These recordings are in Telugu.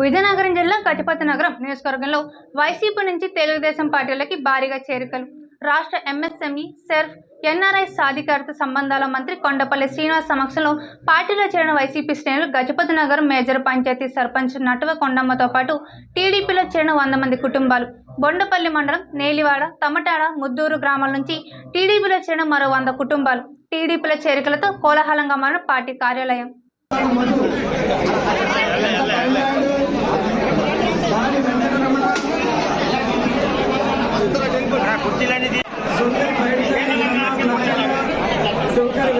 విజయనగరం జిల్లా గజపతి నగరం నియోజకవర్గంలో వైసీపీ నుంచి తెలుగుదేశం పార్టీలకి భారీగా చేరికలు. రాష్ట్ర ఎంఎస్ఎంఈ సెర్ఫ్ ఎన్ఆర్ఐ సాధికారత సంబంధాల మంత్రి కొండపల్లి శ్రీనివాస్ సమక్షంలో పార్టీలో చేరిన వైసీపీ శ్రేణులు గజపతి నగరం మేజర్ పంచాయతీ సర్పంచ్ నటువ కొండమ్మతో పాటు టీడీపీలో చేరిన వంద మంది కుటుంబాలు. బొండపల్లి మండలం నేలివాడ తమటాడ ముద్దూరు గ్రామాల నుంచి టీడీపీలో చేరిన మరో వంద కుటుంబాలు. టీడీపీల చేరికలతో కోలాహలంగా మారిన పార్టీ కార్యాలయం. శంకర్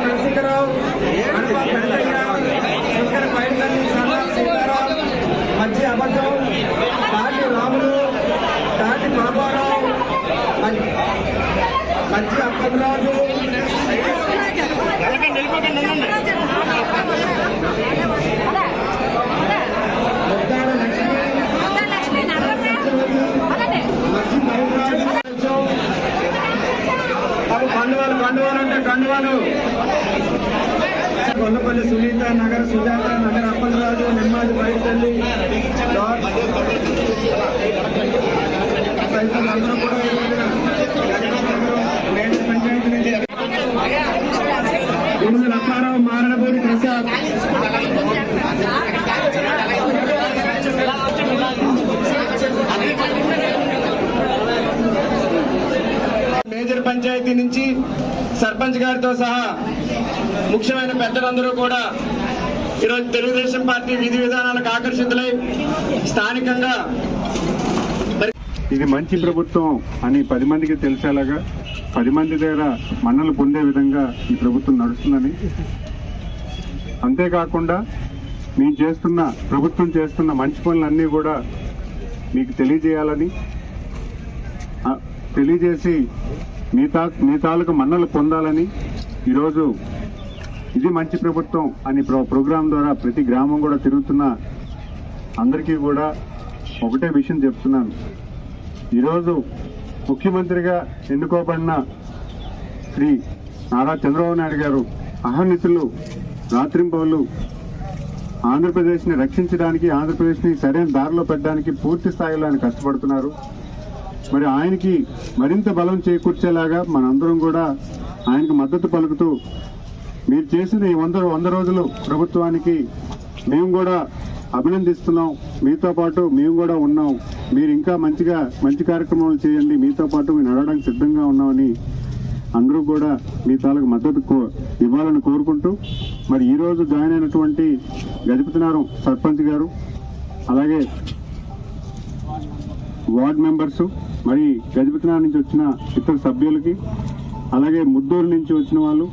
నరసింహరావు అడప పెంటయ్య శంకర్ పైడితల్లి సన్నా సీతారాం మధ్య అబద్ధం తాటి రాములు తాటి బాబారావు మధ్య- మధ్య కండువాలు కండువాలు అంటే కండువాలు కొల్లపల్లి సునీత నగర సుజాత నగర అప్పలరాజు నిమ్మాది బయటల్లి అందరూ కూడా ఈ రోజున మేజర్ పంచాయతీ నుంచి గుడుగు లక్కారావు మారణపూడి ప్రసాద్ మేజర్ పంచాయతీ నుంచి సర్పంచ్ గారితో సహా ముఖ్యమైన పెద్దలందరూ కూడా ఈరోజు తెలుగుదేశం పార్టీ విధి విధానాలకు ఆకర్షితులై స్థానికంగా ఇది మంచి ప్రభుత్వం అని పది మందికి తెలిసేలాగా పది మంది దగ్గర మన్నలు పొందే విధంగా ఈ ప్రభుత్వం నడుస్తుందని. అంతేకాకుండా మేము చేస్తున్న ప్రభుత్వం చేస్తున్న మంచి పనులన్నీ కూడా మీకు తెలియజేయాలని తెలియజేసి మీ తా మీ తాలూకు మన్నలు పొందాలని ఈరోజు ఇది మంచి ప్రభుత్వం అని ప్రోగ్రాం ద్వారా ప్రతి గ్రామం కూడా తిరుగుతున్న అందరికీ కూడా ఒకటే విషయం చెప్తున్నాను. ఈరోజు ముఖ్యమంత్రిగా ఎన్నుకోబడిన శ్రీ నారా చంద్రబాబు నాయుడు గారు అహర్నితులు రాత్రింపవలు ఆంధ్రప్రదేశ్ని రక్షించడానికి ఆంధ్రప్రదేశ్ని సరైన దారిలో పెట్టడానికి పూర్తి స్థాయిలో ఆయన కష్టపడుతున్నారు. మరి ఆయనకి మరింత బలం చేకూర్చేలాగా మనందరం కూడా ఆయనకు మద్దతు పలుకుతూ మీరు చేసిన ఈ వంద వంద రోజులు ప్రభుత్వానికి మేము కూడా అభినందిస్తున్నాం. మీతో పాటు మేము కూడా ఉన్నాం. మీరు ఇంకా మంచిగా మంచి కార్యక్రమాలు చేయండి. మీతో పాటు మేము నడవడానికి సిద్ధంగా ఉన్నామని అందరూ కూడా మీ తాలూకు మద్దతు కో- ఇవ్వాలని కోరుకుంటూ మరి ఈరోజు జాయిన్ అయినటువంటి గజపతినారం సర్పంచ్ గారు అలాగే వార్డ్ మెంబర్స్ మరి గజపతినా నుంచి వచ్చిన ఇతర సభ్యులకి అలాగే ముద్దూరు నుంచి వచ్చిన వాళ్ళు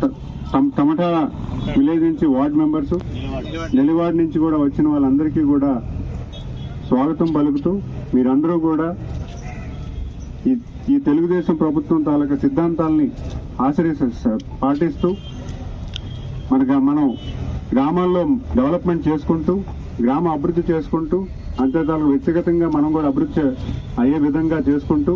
త- తమ- విలేజ్ నుంచి వార్డ్ మెంబర్స్ నెలివాడ్ నుంచి కూడా వచ్చిన వాళ్ళందరికీ కూడా స్వాగతం పలుకుతూ మీరందరూ కూడా ఈ ఈ తెలుగుదేశం ప్రభుత్వం తాలూకా సిద్ధాంతాలని ఆచరిస్తూ పాటిస్తూ మనకు మనం గ్రామాల్లో డెవలప్మెంట్ చేసుకుంటూ గ్రామ అభివృద్ధి చేసుకుంటూ అంతే వ్యక్తిగతంగా మనం కూడా అభివృద్ధి అయ్యే విధంగా చేసుకుంటూ